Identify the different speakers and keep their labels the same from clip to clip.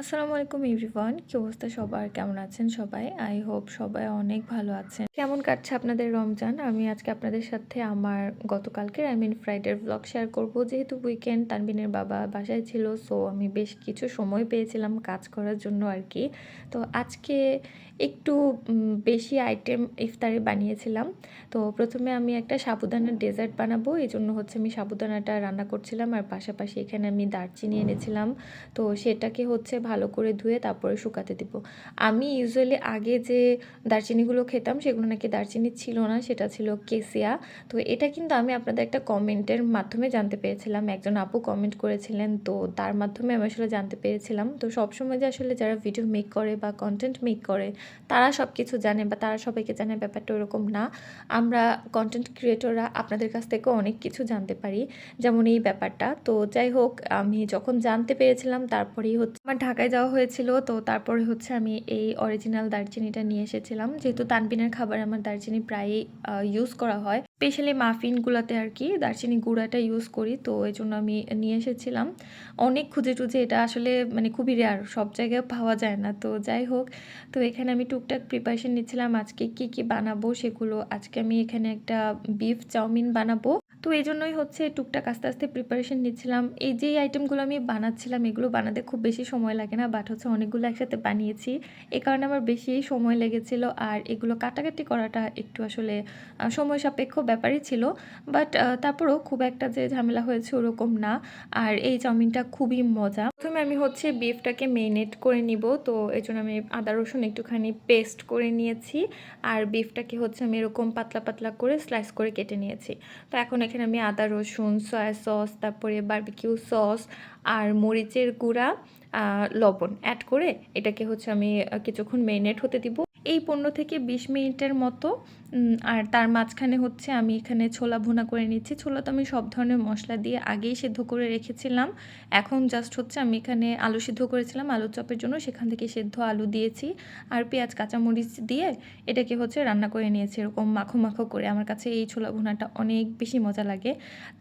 Speaker 1: আসসালামু আলাইকুম এভরিওয়ান, কি অবস্থা সবার? কেমন আছেন সবাই? আই হোপ সবাই অনেক ভালো আছেন। কেমন কাটছে আপনাদের রমজান? আমি আজকে আপনাদের সাথে আমার গতকালকের, আই মিন ফ্রাইডের ব্লগ শেয়ার করব। যেহেতু উইকেন্ড তানবিনের বাবা বাসায় ছিল সো আমি বেশ কিছু সময় পেয়েছিলাম কাজ করার জন্য আর কি তো আজকে একটু বেশি আইটেম ইফতারে বানিয়েছিলাম। তো প্রথমে আমি একটা সাবুদানার ডেজার্ট বানাবো। এই জন্য হচ্ছে আমি সাবুদানাটা রান্না করছিলাম। আর পাশাপাশি এখানে আমি দারচিনি এনেছিলাম। তো সেটাকে হচ্ছে ভালো করে ধুয়ে তারপরে শুকাতে দিব। আমি ইউজুয়ালি আগে যে দারচিনিগুলো খেতাম, সেগুলো নাকি দারচিনি ছিল না, সেটা ছিল কেসিয়া। তো এটা কিন্তু আমি আপনাদের একটা কমেন্টের মাধ্যমে জানতে পেরেছিলাম। একজন আপু কমেন্ট করেছিলেন, তো তার মাধ্যমে আমি আসলে জানতে পেরেছিলাম। তো সবসময় যে আসলে যারা ভিডিও মেক করে বা কন্টেন্ট মেক করে, তারা সব কিছু জানে বা তারা সবাইকে জানে ব্যাপারটা ওরকম না। আমরা কন্টেন্ট ক্রিয়েটররা আপনাদের কাছ থেকেও অনেক কিছু জানতে পারি, যেমন এই ব্যাপারটা। তো যাই হোক, আমি যখন জানতে পেরেছিলাম, তারপরেই হচ্ছে আমার ঢাকায় যাওয়া হয়েছিল, তো তারপরে হচ্ছে আমি এই অরিজিনাল দারচিনিটা নিয়ে এসেছিলাম। যেহেতু তানবিনের খাবার আমার দারচিনি প্রায়ই ইউজ করা হয়। স্পেশালি মাফিনগুলোতে আর কি দারচিনি গুঁড়াটা ইউজ করি, তো এই জন্য আমি নিয়ে এসেছিলাম। অনেক খুঁজে টুজে এটা আসলে মানে খুবই রেয়ার সব জায়গায় পাওয়া যায় না। তো যাই হোক, তো এখানে আমি টুকটাক প্রিপারেশন নিচ্ছিলাম, আজকে কি কি বানাবো সেগুলো। আজকে আমি এখানে একটা বিফ চাউমিন বানাবো। তো এই জন্যই হচ্ছে টুকটাক আস্তে আস্তে প্রিপারেশন নিচ্ছিলাম। এই যে আইটেমগুলো আমি বানাচ্ছিলাম, এগুলো বানাতে খুব বেশি সময় লাগে না বাট হচ্ছে অনেকগুলো একসাথে বানিয়েছি। এ কারণে আমার বেশি সময় লেগেছিল, আর এগুলো কাটাকাটি করাটা একটু আসলে সময় সাপেক্ষ ব্যাপারই ছিল বাট তারপরেও খুব একটা যে ঝামেলা হয়েছে ওরকম না। আর এই চাউমিনটা খুবই মজা। প্রথমে আমি হচ্ছে বিফটাকে মেরিনেট করে নিব, তো এই জন্য আমি আদা, রসুন একটুখানি পেস্ট করে নিয়েছি। আর বিফটাকে হচ্ছে আমি এরকম পাতলা পাতলা করে স্লাইস করে কেটে নিয়েছি। তো এখন এখানে আমি আদা, রসুন সয়া সস তারপরে বারবিকিউ সস আর মরিচের গুঁড়া লবণ অ্যাড করে এটাকে হচ্ছে আমি কিছুক্ষণ মেরিনেট হতে দিব। এই পনেরো থেকে বিশ মিনিটের মতো আর তার মাঝখানে হচ্ছে আমি এখানে ছোলা ভুনা করে নিচ্ছি। ছোলা তো আমি সব ধরনের মশলা দিয়ে আগেই সেদ্ধ করে রেখেছিলাম। এখন জাস্ট হচ্ছে আমি এখানে আলু সিদ্ধ করেছিলাম। আলু চপের জন্য সেখান থেকে সেদ্ধ আলু দিয়েছি। আর পেঁয়াজ, কাঁচামরিচ দিয়ে এটাকে হচ্ছে রান্না করে নিয়েছি এরকম মাখো মাখো করে। আমার কাছে এই ছোলা ভুনাটা অনেক বেশি মজা লাগে।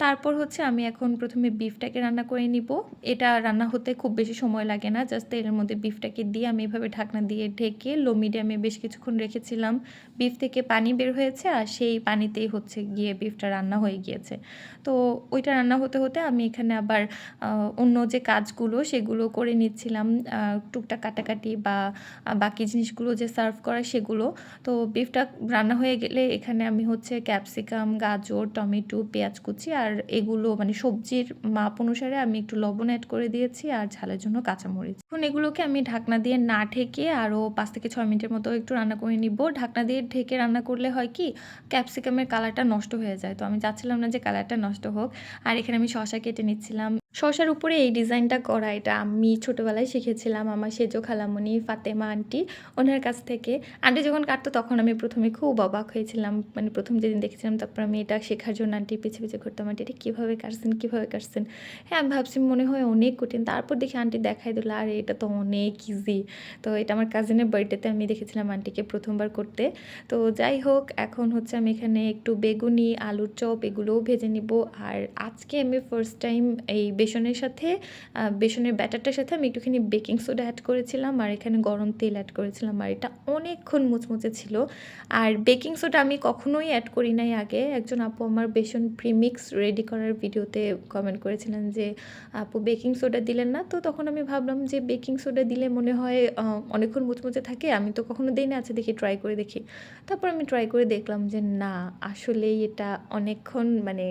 Speaker 1: তারপর হচ্ছে আমি এখন প্রথমে বিফটাকে রান্না করে নিব। এটা রান্না হতে খুব বেশি সময় লাগে না। জাস্ট এর মধ্যে বিফটাকে দিয়ে আমি এভাবে ঢাকনা দিয়ে ঢেকে লো মিডিয়ামে বেশ কিছুক্ষণ রেখেছিলাম। বিফ থেকে পানি বের হয়েছে আর সেই পানিতেই হচ্ছে গিয়ে বিফটা রান্না হয়ে গিয়েছে। তো ওইটা রান্না হতে হতে আমি এখানে আবার অন্য যে কাজগুলো সেগুলো করে নিচ্ছিলাম টুকটাক কাটাকাটি বা বাকি জিনিসগুলো যে সার্ভ করা সেগুলো। তো বিফটা রান্না হয়ে গেলে এখানে আমি হচ্ছে ক্যাপসিকাম গাজর, টমেটো, পেঁয়াজ কুচি আর এগুলো মানে সবজির মাপ অনুসারে আমি একটু লবণ অ্যাড করে দিয়েছি আর ঝালের জন্য কাঁচামরিচ। এখন এগুলোকে আমি ঢাকনা দিয়ে না ঢেকে আরও পাঁচ থেকে ছয় মিনিটের মতো একটু রান্না করে নিব। ঢাকনা দিয়ে ঢেকে রান্না করলে হয় কি ক্যাপসিকামের কালারটা নষ্ট হয়ে যায়। তো আমি চাচ্ছিলাম না যে কালারটা নষ্ট হোক। আর এখানে আমি শশা কেটে নিচ্ছিলাম। শশার উপরে এই ডিজাইনটা করা, এটা আমি ছোটোবেলায় শিখেছিলাম আমার সেজো খালামণি ফাতেমা আন্টি ওনার কাছ থেকে। আন্টি যখন কাটতো তখন আমি প্রথমে খুব অবাক হয়েছিলাম। মানে প্রথম যেদিন দেখেছিলাম তারপর আমি এটা শেখার জন্য আন্টির পিছিয়ে পিছিয়ে ঘুরতাম আন্টি এটা কীভাবে কাটছেন কীভাবে কাটছেন? হ্যাঁ আমি ভাবছি মনে হয় অনেক কঠিন। তারপর দেখি আন্টি দেখাই দিল, আর, এটা তো অনেক ইজি তো এটা আমার কাজিনের বার্থডেতে আমি দেখেছিলাম আন্টিকে প্রথমবার করতে। তো যাই হোক এখন হচ্ছে আমি এখানে একটু বেগুনি, আলুর চপ এগুলোও ভেজে নিব। আর আজকে আমি ফার্স্ট টাইম এই বেসনের সাথে বেসনের ব্যাটারটার সাথে আমি একটুখানি বেকিং সোডা অ্যাড করেছিলাম। আর এখানে গরম তেল অ্যাড করেছিলাম। আর এটা অনেকক্ষণ মুচমুচে ছিল। আর বেকিং সোডা আমি কখনোই অ্যাড করি নাই আগে। একজন আপু আমার বেসন প্রিমিক্স রেডি করার ভিডিওতে কমেন্ট করেছিলেন যে, আপু, বেকিং সোডা দিলেন না? তো তখন আমি ভাবলাম যে, বেকিং সোডা দিলে মনে হয় অনেকক্ষণ মুচমুচে থাকে। আমি তো কখনো দিই না আচ্ছা দেখি ট্রাই করে দেখি। তারপর আমি ট্রাই করে দেখলাম যে না আসলেই এটা অনেকক্ষণ মানে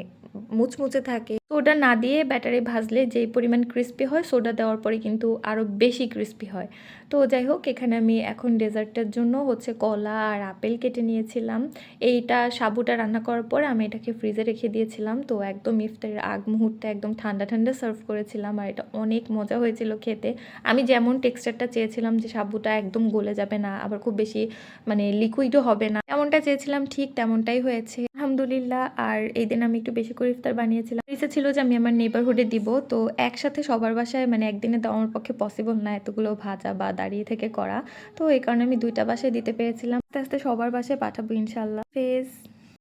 Speaker 1: মুচমুচে থাকে। সোডা না দিয়ে ব্যাটারি ভাজলে যেই পরিমাণ ক্রিস্পি হয়, সোডা দেওয়ার পরে কিন্তু আরও বেশি ক্রিস্পি হয়। তো যাই হোক, এখানে আমি এখন ডেজার্টের জন্য হচ্ছে কলা আর আপেল কেটে নিয়েছিলাম। এইটা সাবুটা রান্না করার পরে আমি এটাকে ফ্রিজে রেখে দিয়েছিলাম। তো একদম ইফতারের আগ মুহূর্তে একদম ঠান্ডা ঠান্ডা সার্ভ করেছিলাম আর এটা অনেক মজা হয়েছিল খেতে। আমি যেমন টেক্সচারটা চেয়েছিলাম যে সাবুটা একদম গলে যাবে না, আবার খুব বেশি মানে লিকুইডও হবে না। তেমনটা চেয়েছিলাম ঠিক তেমনটাই হয়েছে। আলহামদুলিল্লাহ, আর এই দিন আমি একটু বেশি করে ইফতার বানিয়েছিলাম। ইচ্ছা ছিল যে আমি আমার নেবারহুডে দিব, তো একসাথে সবার বাসায় মানে একদিনে দেওয়া আমার পক্ষে পসিবল না এতগুলো ভাজা বা দাঁড়িয়ে থেকে করা। তো এই কারণে আমি দুইটা বাসায় দিতে পেরেছিলাম। আস্তে আস্তে সবার বাসায় পাঠাবো ইনশাল্লাহ ফেস